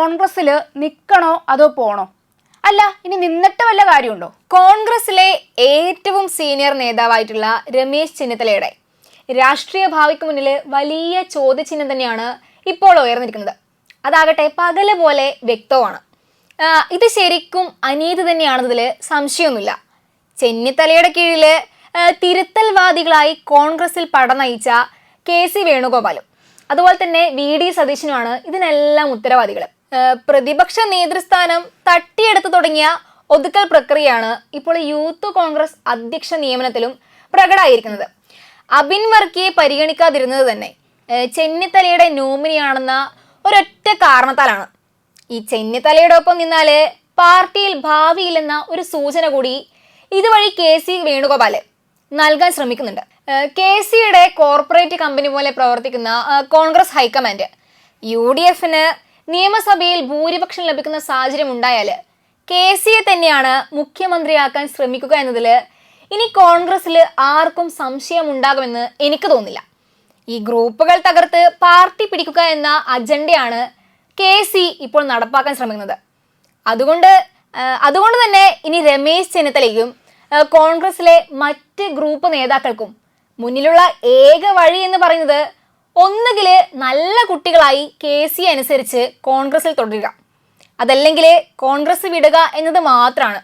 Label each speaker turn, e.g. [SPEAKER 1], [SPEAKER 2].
[SPEAKER 1] കോൺഗ്രസ്സിൽ നിൽക്കണോ അതോ പോണോ? അല്ല ഇനി നിന്നിട്ട് വല്ല കാര്യമുണ്ടോ?
[SPEAKER 2] കോൺഗ്രസിലെ ഏറ്റവും സീനിയർ നേതാവായിട്ടുള്ള രമേശ് ചെന്നിത്തലയുടെ രാഷ്ട്രീയ ഭാവിക്ക് മുന്നിൽ വലിയ ചോദ്യചിഹ്നം തന്നെയാണ് ഇപ്പോൾ ഉയർന്നിരിക്കുന്നത്. അതാകട്ടെ പകൽ പോലെ വ്യക്തമാണ്. ഇത് ശരിക്കും അനീതി തന്നെയാണെന്നതിൽ സംശയമൊന്നുമില്ല. ചെന്നിത്തലയുടെ കീഴിൽ തിരുത്തൽവാദികളായി കോൺഗ്രസിൽ പടനയിച്ച കെ സി വേണുഗോപാലും അതുപോലെ തന്നെ വി ഡി സതീശനുമാണ് ഇതിനെല്ലാം ഉത്തരവാദികൾ പ്രതിപക്ഷ നേതൃസ്ഥാനം തട്ടിയെടുത്തു തുടങ്ങിയ ഒതുക്കൽ പ്രക്രിയയാണ് ഇപ്പോൾ യൂത്ത് കോൺഗ്രസ് അധ്യക്ഷ നിയമനത്തിലും പ്രകടമായിരിക്കുന്നത്. അബിൻ വർക്കിയെ പരിഗണിക്കാതിരുന്നത് തന്നെ ചെന്നിത്തലയുടെ നോമിനിയാണെന്ന ഒരൊറ്റ കാരണത്താലാണ്. ഈ ചെന്നിത്തലയുടെ ഒപ്പം നിന്നാൽ പാർട്ടിയിൽ ഭാവിയില്ലെന്ന ഒരു സൂചന കൂടി ഇതുവഴി കെ സി വേണുഗോപാൽ നൽകാൻ ശ്രമിക്കുന്നുണ്ട്. കെ സിയുടെ കോർപ്പറേറ്റ് കമ്പനി പോലെ പ്രവർത്തിക്കുന്ന കോൺഗ്രസ് ഹൈക്കമാൻഡ് യു ഡി എഫിന് നിയമസഭയിൽ ഭൂരിപക്ഷം ലഭിക്കുന്ന സാഹചര്യം ഉണ്ടായാൽ കെ സിയെ തന്നെയാണ് മുഖ്യമന്ത്രിയാക്കാൻ ശ്രമിക്കുക എന്നതിൽ ഇനി കോൺഗ്രസിൽ ആർക്കും സംശയം ഉണ്ടാകുമെന്ന് എനിക്ക് തോന്നില്ല ഈ ഗ്രൂപ്പുകൾ തകർത്ത് പാർട്ടി പിടിക്കുക എന്ന അജണ്ടയാണ് കെ സി ഇപ്പോൾ നടപ്പാക്കാൻ ശ്രമിക്കുന്നത്. അതുകൊണ്ട് അതുകൊണ്ട് തന്നെ ഇനി രമേശ് ചെന്നിത്തലയ്ക്കും കോൺഗ്രസിലെ മറ്റ് ഗ്രൂപ്പ് നേതാക്കൾക്കും മുന്നിലുള്ള ഏക വഴി എന്ന് പറയുന്നത് ഒന്നുകിൽ നല്ല കുട്ടികളായി കെ സി അനുസരിച്ച് കോൺഗ്രസിൽ തുടരുക. അതല്ലെങ്കിൽ കോൺഗ്രസ് വിടുക എന്നത് മാത്രമാണ്